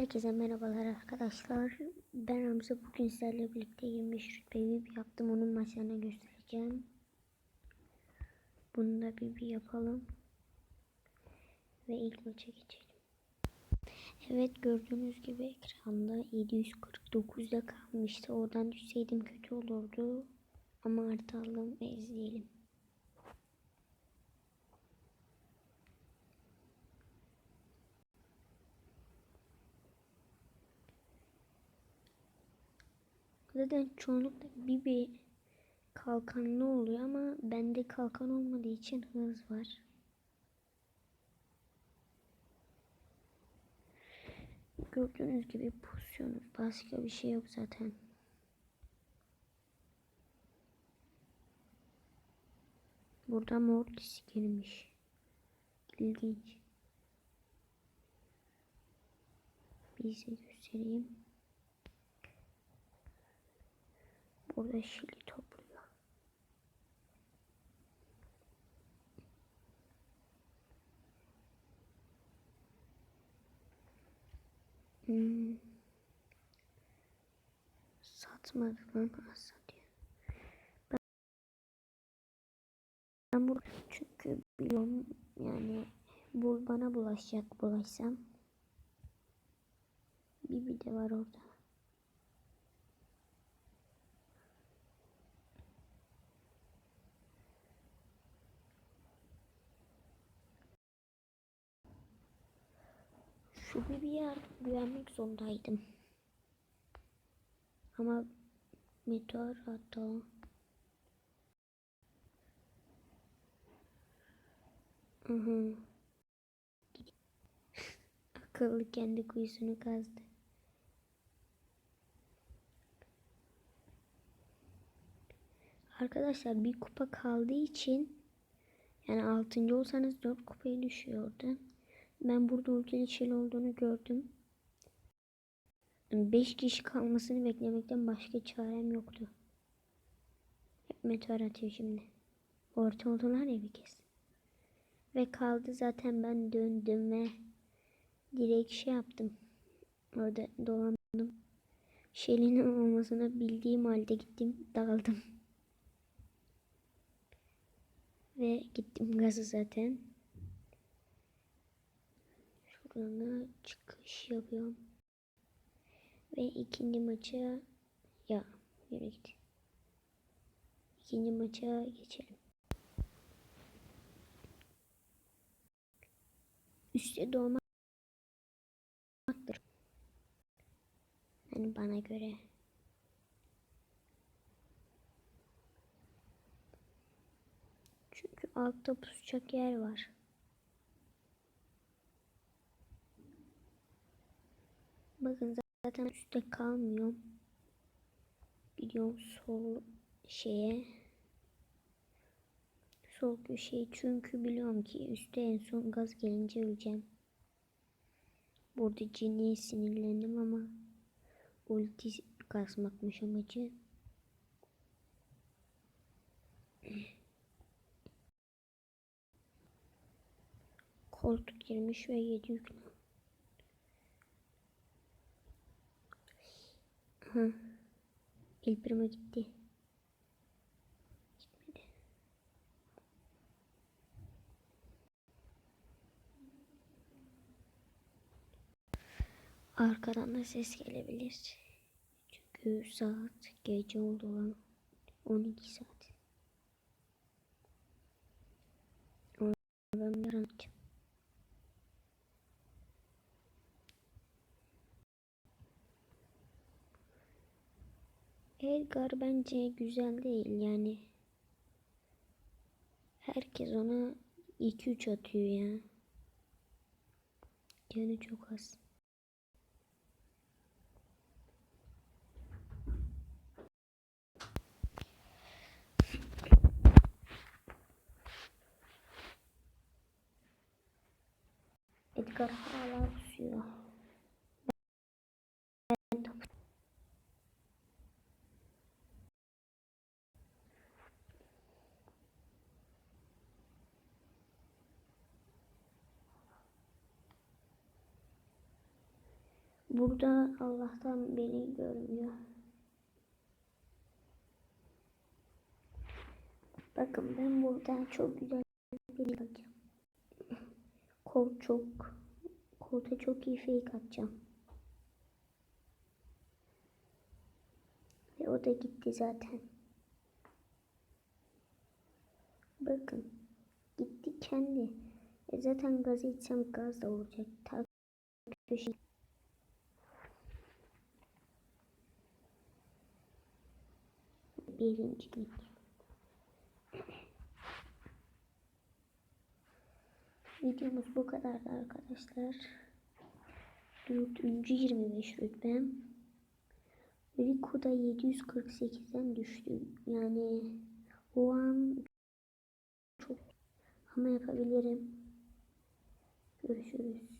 Herkese merhabalar arkadaşlar. Ben Hamza. Bugün sizlerle birlikte 25 rütbeyi bir yaptım. Onun maçlarını göstereceğim. Bunu da bir bir yapalım. Ve ilk maça geçelim. Evet gördüğünüz gibi ekranda 749'da kalmıştı. Oradan düşseydim kötü olurdu. Ama artı aldım ve izleyelim. Zaten çoğunlukla bir bir kalkanlı oluyor ama bende kalkan olmadığı için hız var. Gördüğünüz gibi pozisyonu başka bir şey yok zaten. Burada Mortis girmiş. İlginç. Bir size göstereyim. Burada şili topluyor. Hmm. Satmadı lan az satıyor. Ben, ben çünkü biliyorum yani bu bana bulaşacak bulaşsam. Bir de var orada. Şu bir yer güvenmek zorundaydım. Ama meteor o. Hı hı. Akıllı kendi kuyusunu kazdı. Arkadaşlar bir kupa kaldığı için yani 6. olsanız 4 kupaya düşüyor oradan. Ben burada ultili çil olduğunu gördüm. 5 kişi kalmasını beklemekten başka çarem yoktu. Hep meteor atıyor şimdi. Orta oldular ya bir kez. Ve kaldı zaten ben döndüm ve direkt şey yaptım. Orada dolandım. Şelinin olmasını bildiğim halde gittim daldım. Ve gittim gazı zaten. Şuradan çıkış yapıyorum. Ve ikinci maça ya yürü git. İkinci maça geçelim. Üste doğmaktır. Yani bana göre. Çünkü altta pusacak yer var. Bakın zaten üstte kalmıyorum. Gidiyorum sol şeye. Sol köşeye çünkü biliyorum ki üstte en son gaz gelince öleceğim. Burada cini sinirlendim ama ulti kasmakmış amacı. Koltuk girmiş ve yedi yüklü. Hı. El Primo gitti. Gitmedi. Arkadan da ses gelebilir. Çünkü saat gece oldu olan 12 saat. Ben bir anlatacağım. Edgar bence güzel değil yani. Herkes ona 2-3 atıyor ya. Canı çok az. Edgar hala pusuyor. Ben de Burada Allah'tan beni görmüyor. Bakın ben buradan çok güzel bir atacağım. Kol çok kolta çok iyi fake atacağım. Ve o da gitti zaten. Bakın gitti kendi. E zaten gaz içsem gaz da olacak. Ta köşe. Birincilik. Videomuz bu kadardı arkadaşlar. Dördüncü 25 rütbem. Rico'da 748'den düştüm. Yani o an çok ama yapabilirim. Görüşürüz.